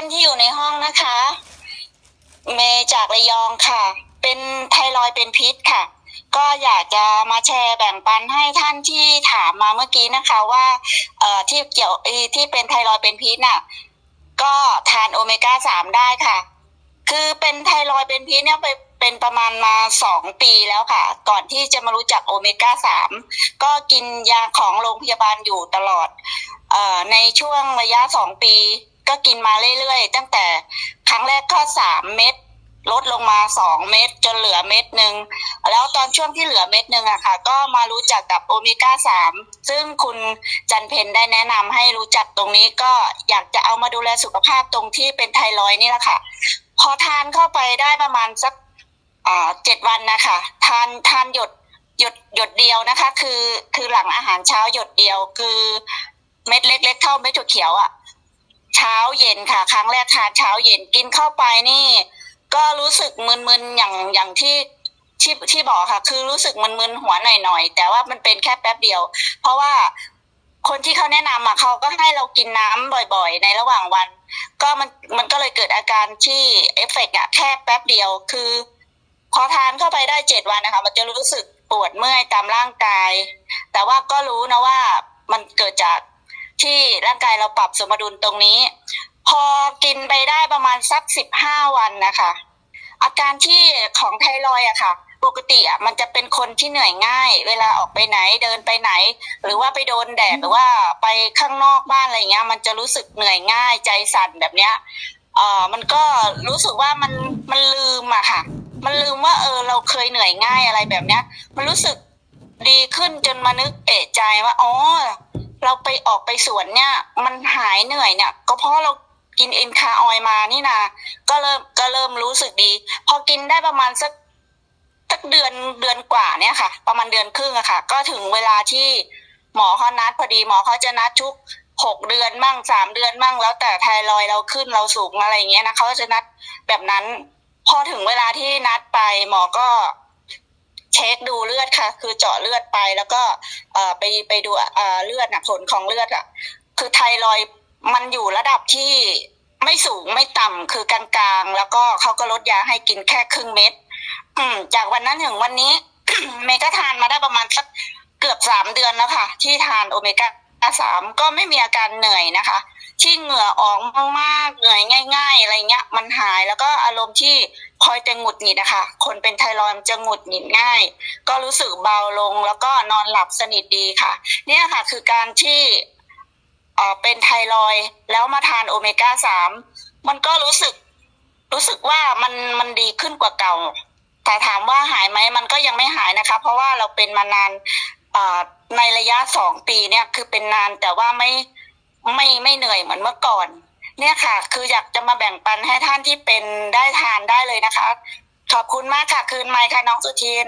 านที่อยู่ในห้องนะคะ เมย์จากระยองค่ะ เป็นไทรอยเป็นพิษค่ะ ก็อยากจะมาแชร์แบ่งปันให้ท่านที่ถามมาเมื่อกี้นะคะว่าเอ่อที่เกี่ยวอที่เป็นไทรอยเป็นพิษน่ะ ก็ทานโอเมก้าสามได้ค่ะ คือเป็นไทรอยเป็นพิษเนี่ยไปเป็นประมาณมาสองปีแล้วค่ะ ก่อนที่จะมารู้จักโอเมก้าสามก็กินยาของโรงพยาบาลอยู่ตลอดเอ่อในช่วงระยะสองปี ก็กินมาเรื่อยๆตั้งแต่ครั้งแรกก็สามเม็ดลดลงมาสองเม็ดจนเหลือเม็ดหนึ่งแล้วตอนช่วงที่เหลือเม็ดหนึ่งอะค่ะ ก็มารู้จักกับโอเมก้าสามซึ่งคุณจันเพนได้แนะนำให้รู้จักตรงนี้ก็อยากจะเอามาดูแลสุขภาพตรงที่เป็นไทรอยนี่แหละค่ะ พอทานเข้าไปได้ประมาณสักเจ็ดวันนะคะทานทานหยดหยดหยดเดียวนะคะ คือคือหลังอาหารเช้าหยดเดียวคือเม็ดเล็ก ๆ เท่าเม็ดถั่วเขียวอะ เช้าเย็นค่ะ ครั้งแรกทานเช้าเย็นกินเข้าไปนี่ ก็รู้สึกมึนๆอย่างอย่างที่ที่ที่บอกค่ะ คือรู้สึกมึนๆหัวหน่อยๆแต่ว่ามันเป็นแค่แป๊บเดียว เพราะว่าคนที่เขาแนะนำอะเขาก็ให้เรากินน้ำบ่อยๆ ในระหว่างวัน ก็มันมันก็เลยเกิดอาการที่เอฟเฟกต์อะแค่แป๊บเดียวคือ พอทานเข้าไปได้เจ็ดวันนะคะ มันจะรู้สึกปวดเมื่อยตามร่างกาย แต่ว่าก็รู้นะว่ามันเกิดจาก ที่ร่างกายเราปรับสมดุลตรงนี้ พอกินไปได้ประมาณสักสิบห้าวันนะคะ อาการที่ของไทรอยด์อะค่ะ ปกติอะมันจะเป็นคนที่เหนื่อยง่าย เวลาออกไปไหนเดินไปไหน หรือว่าไปโดนแดดหรือว่าไปข้างนอกบ้านอะไรเงี้ย มันจะรู้สึกเหนื่อยง่ายใจสั่นแบบเนี้ยเอ่อมันก็รู้สึกว่ามันมันลืมอะค่ะ มันลืมว่าเออเราเคยเหนื่อยง่ายอะไรแบบเนี้ย มันรู้สึกดีขึ้นจนมานึกเอะใจว่าอ๋อ เราไปออกไปสวนเนี่ย มันหายเหนื่อยเนี่ย ก็เพราะเรากินเอ็นคาออยมานี่นาก็เริ่มก็เริ่มรู้สึกดี พอกินได้ประมาณสักสักเดือนเดือนกว่าเนี่ยค่ะ ประมาณเดือนครึ่งอะค่ะ ก็ถึงเวลาที่หมอเขานัดพอดีหมอเขาจะนัดทุกหกเดือนมั่งสามเดือนมั่ง แล้วแต่ไทรอยเราขึ้นเราสูงอะไรอย่างเงี้ยนะเขาจะนัดแบบนั้น พอถึงเวลาที่นัดไปหมอก็ ช็คดูเลือดค่ะ คือเจาะเลือดไปแล้วก็ไปไปดูเลือดนะผลของเลือดอะคือไทรอยมันอยู่ระดับที่ไม่สูงไม่ต่ำคือกลางๆ แล้วก็เขาก็ลดยาให้กินแค่ครึ่งเม็ดจากวันนั้นถึงวันนี้ เมก็ทานมาได้ประมาณสักเกือบสามเดือนแล้วค่ะ ที่ทานโอเมก้าสามก็ไม่มีอาการเหนื่อยนะคะ ที่เหงื่อออกมาก นื่อยง่าย ๆ อะไรเงี้ยมันหายแล้วก็อารมณ์ที่คอยจะหงุดหงิดนะคะคนเป็นไทรอยด์จะหงุดหงิดง่าย ก็รู้สึกเบาลงแล้วก็นอนหลับสนิทดีค่ะ เนี่ยค่ะคือการที่เอ่อเป็นไทรอยแล้วมาทานโอเมก้าสามมันก็รู้สึกรู้สึกว่ามันมันดีขึ้นกว่าเก่า แต่ถามว่าหายไหมมันก็ยังไม่หายนะคะ เพราะว่าเราเป็นมานานอ่อในระยะสองปีเนี่ยคือเป็นนานแต่ว่าไม่ไม่ไม่เหนื่อยเหมือนเมื่อก่อน เนี่ยค่ะ คืออยากจะมาแบ่งปันให้ท่านที่เป็นได้ทานได้เลยนะคะ ขอบคุณมากค่ะ คืนไมค์ค่ะน้องสุทิน